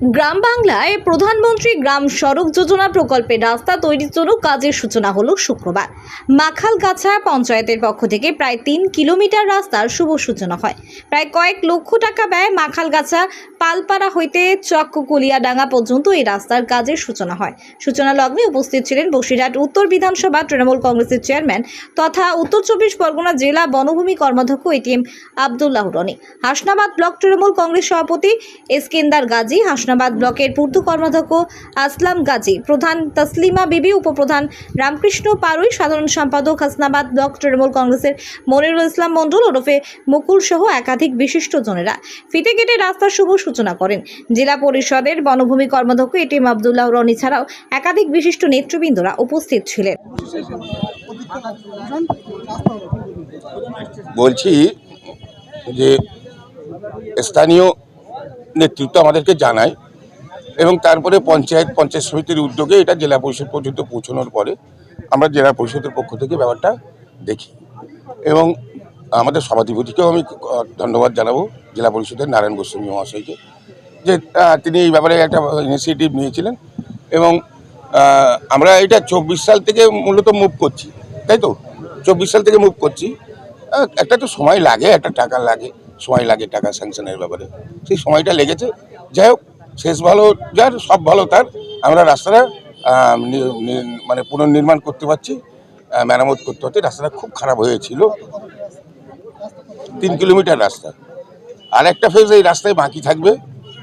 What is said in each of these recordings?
গ্রাম বাংলায় প্রধানমন্ত্রী গ্রাম সড়ক যোজনা প্রকল্পের রাস্তা তৈরির জন্য কাজের সূচনা হলো শুক্রবার। মাখালগাছা পঞ্চায়েতের পক্ষ থেকে প্রায় তিন কিলোমিটার রাস্তার শুভ সূচনা হয়। প্রায় কয়েক লক্ষ টাকা ব্যয় মাখালগাছা পালপাড়া হইতে চক্ককুলিয়াডাঙ্গা পর্যন্ত এই রাস্তার কাজের সূচনা হয়। সূচনা লগ্নে উপস্থিত ছিলেন বসিরহাট উত্তর বিধানসভা তৃণমূল কংগ্রেসের চেয়ারম্যান তথা উত্তর চব্বিশ পরগনা জেলা বনভূমি কর্মাধ্যক্ষ এটিএম আবদুল্লাহ রনি। হাসনাবাদ ব্লক তৃণমূল কংগ্রেস সভাপতি এসকেন্দার গাজী হাসনাবাদ ব্লকের পূর্ত কর্মাধ্যক্ষ আসলাম গাজী। প্রধান তসলিমা বিবি, উপপ্রধান রামকৃষ্ণ পারুই, সাধারণ সম্পাদক হাসনাবাদ ব্লক তৃণমূল কংগ্রেসের মনিরুল ইসলাম মণ্ডল ওরফে মুকুল সহ একাধিক বিশিষ্টজনেরা ফিতে কেটে রাস্তার শুভ সূচনা করেন। জেলা পরিষদের বনভূমি কর্মাধ্যক্ষ এটিএম আবদুল্লাহ রনি ছাড়াও একাধিক বিশিষ্ট নেতৃবৃন্দরা উপস্থিত ছিলেন। বলছি যে স্থানীয় নেতৃত্ব আমাদেরকে জানায় এবং তারপরে পঞ্চায়েত পঞ্চায়েত সমিতির উদ্যোগে এটা জেলা পরিষদ পর্যন্ত পৌঁছানোর পরে আমরা জেলা পরিষদের পক্ষ থেকে ব্যাপারটা দেখি। এবং আমাদের সভাধিপতিকেও আমি ধন্যবাদ জানাব জেলা পরিষদের নারায়ণ গোস্বামী মহাশয়কে যে তিনি এই ব্যাপারে একটা ইনিশিয়েটিভ নিয়েছিলেন এবং আমরা এটা চব্বিশ সাল থেকে মূলত মুভ করছি, তাই তো? চব্বিশ সাল থেকে মুভ করছি। একটা তো সময় লাগে, একটা টাকা লাগে। সময় লাগে টাকা স্যাংশনের ব্যাপারে। সেই সময়টা লেগেছে। যাই হোক, শেষ ভালো যার, সব ভালো তার। আমরা রাস্তাটা মানে পুনর্নির্মাণ করতে পারছি মেরামত করতে পারছি। রাস্তাটা খুব খারাপ হয়েছিল। তিন কিলোমিটার রাস্তা। আর একটা ফেজ এই রাস্তায় বাকি থাকবে।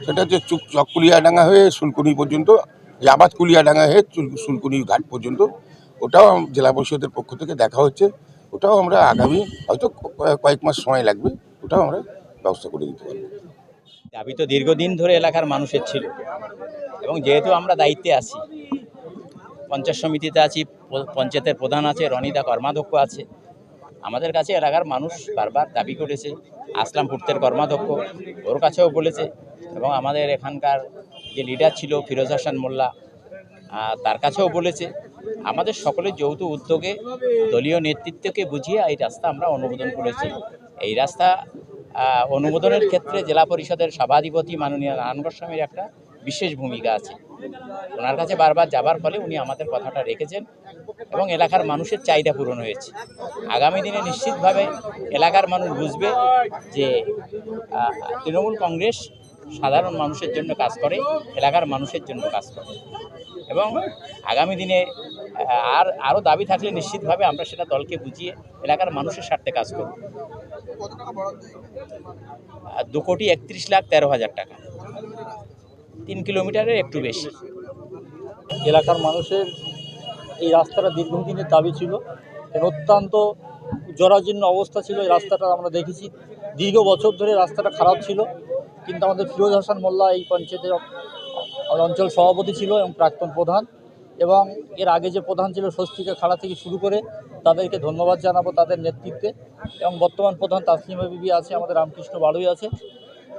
সেটা হচ্ছে চুক চককুলিয়াডাঙ্গা হয়ে শুলকুনি পর্যন্ত আবাদ কুলিয়াডাঙ্গা হয়ে শুলকুনি ঘাট পর্যন্ত। ওটাও জেলা পরিষদের পক্ষ থেকে দেখা হচ্ছে। ওটাও আমরা আগামী, হয়তো কয়েক মাস সময় লাগবে। ওটাও আমরা ব্যবস্থা করে দিতে পারব। দাবি তো দীর্ঘদিন ধরে এলাকার মানুষের ছিল। এবং যেহেতু আমরা দায়িত্বে আছি, পঞ্চায়েত সমিতিতে আছি পঞ্চায়েতের প্রধান আছে রনিদা কর্মাধ্যক্ষ আছে, আমাদের কাছে এলাকার মানুষ বারবার দাবি করেছে, আসলাম পূর্তের কর্মাধ্যক্ষ, ওর কাছেও বলেছে। এবং আমাদের এখানকার যে লিডার ছিল ফিরোজ হাসান মোল্লা তার কাছেও বলেছে। আমাদের সকলের যৌথ উদ্যোগে দলীয় নেতৃত্বকে বুঝিয়ে এই রাস্তা আমরা অনুমোদন করেছি। এই রাস্তা অনুমোদনের ক্ষেত্রে জেলা পরিষদের সভাধিপতি মাননীয় নারায়ণ গোস্বামীর একটা বিশেষ ভূমিকা আছে। ওনার কাছে বারবার যাবার ফলে উনি আমাদের কথাটা রেখেছেন এবং এলাকার মানুষের চাহিদা পূরণ হয়েছে। আগামী দিনে নিশ্চিতভাবে এলাকার মানুষ বুঝবে যে তৃণমূল কংগ্রেস সাধারণ মানুষের জন্য কাজ করে, এলাকার মানুষের জন্য কাজ করে। এবং আগামী দিনে আর আরও দাবি থাকলে নিশ্চিতভাবে আমরা সেটা দলকে বুঝিয়ে এলাকার মানুষের স্বার্থে কাজ করব। দু কোটি একত্রিশ লাখ তেরো হাজার টাকা। তিন কিলোমিটারের একটু বেশি। এলাকার মানুষের এই রাস্তাটা দীর্ঘদিনের দাবি ছিল। অত্যন্ত জরাজীর্ণ অবস্থা ছিল এই রাস্তাটা, আমরা দেখেছি। দীর্ঘ বছর ধরে রাস্তাটা খারাপ ছিল। কিন্তু আমাদের ফিরোজ হাসান মোল্লা এই পঞ্চায়েতের অঞ্চল সভাপতি ছিল এবং প্রাক্তন প্রধান। এবং এর আগে যে প্রধান ছিল স্বস্তিকা খাড়া থেকে শুরু করে তাদেরকে ধন্যবাদ জানাব তাদের নেতৃত্বে। এবং বর্তমান প্রধান তাসলিমা বিবি আছে, আমাদের রামকৃষ্ণ বাড়ুই আছে।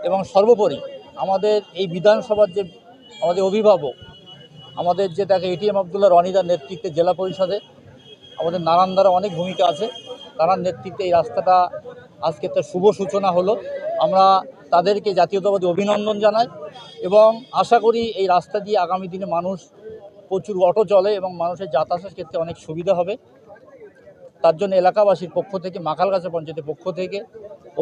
এবং সর্বোপরি আমাদের এই বিধানসভার যে আমাদের অভিভাবক, আমাদের যে তাকে এটিএম আবদুল্লাহ রনিদার নেতৃত্বে জেলা পরিষদে, আমাদের নানান দ্বারা অনেক ভূমিকা আছে। তার নেতৃত্বে এই রাস্তাটা আজকে তার শুভ সূচনা হলো। আমরা তাদেরকে জাতীয়তাবাদী অভিনন্দন জানাই এবং আশা করি এই রাস্তা দিয়ে আগামী দিনে মানুষ প্রচুর অটো চলে এবং মানুষের যাতায়াতের ক্ষেত্রে অনেক সুবিধা হবে। তার জন্য এলাকাবাসীর পক্ষ থেকে মাখালগাছা পঞ্চায়েতের পক্ষ থেকে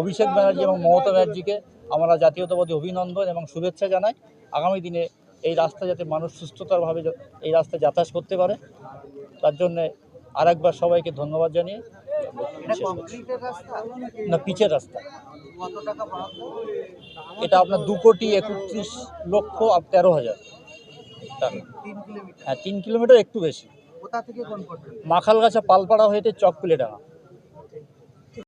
অভিষেক ব্যানার্জি এবং মমতা ব্যানার্জিকে আমরা জাতীয়তাবাদী অভিনন্দন এবং শুভেচ্ছা জানাই। আগামী দিনে এই রাস্তা যাতে মানুষ সুস্থতারভাবে এই রাস্তায় যাতায়াত করতে পারে তার জন্যে আরেকবার সবাইকে ধন্যবাদ জানিয়ে না পিচের রাস্তা। এটা আপনার দু কোটি একত্রিশ লক্ষ তেরো হাজার। টাকা হ্যাঁ তিন কিলোমিটার একটু বেশি। মাখালগাছা পালপাড়া হয়েতে চককুলেডাঙ্গা